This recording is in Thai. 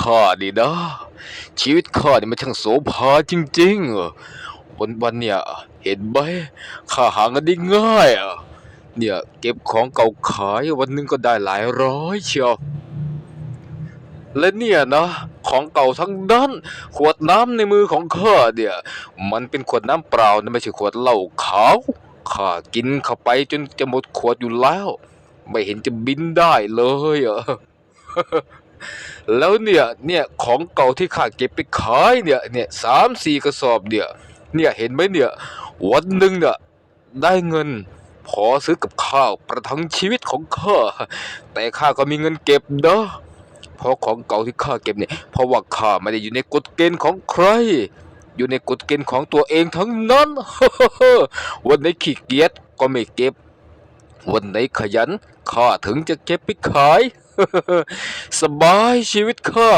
ข้านี่นะ ชีวิตข้านี่มันช่างโสภาจริงๆอะวันวันๆเนี่ย เห็นไหมข้าหาเงินได้ง่ายอะเนี่ยเก็บของเก่าขายวันหนึงก็ได้หลายร้อยเชียวและเนี่ยนะของเก่าทั้งนั้นขวดน้ำในมือของข้าเนี่ยมันเป็นขวดน้ำเปล่านะไม่ใช่ขวดเหล้าขาวข้ากินเข้าไปจนจะหมดขวดอยู่แล้ว ไม่เห็นจะบินได้เลยอะ แล้วเนี่ยเนี่ยของเก่าที่ข้าเก็บไปขายเนี่ยเนี่ยสามสี่กระสอบเนี่ยเนี่ยเห็นไหมเนี่ยวันหนึ่งเนี่ยได้เงินพอซื้อกับข้าวประทังชีวิตของข้าแต่ข้าก็มีเงินเก็บเด้อเพราะของเก่าที่ข้าเก็บเนี่ยเพราะว่าข้าไม่ได้อยู่ในกฎเกณฑ์ของใคร อยู่ในกฎเกณฑ์ของตัวเองทั้งนั้นวันไหนขี้เกียจก็ไม่เก็บ วันไหนขยันข้าถึงจะเก็บไปขาย สบายชีวิตข้า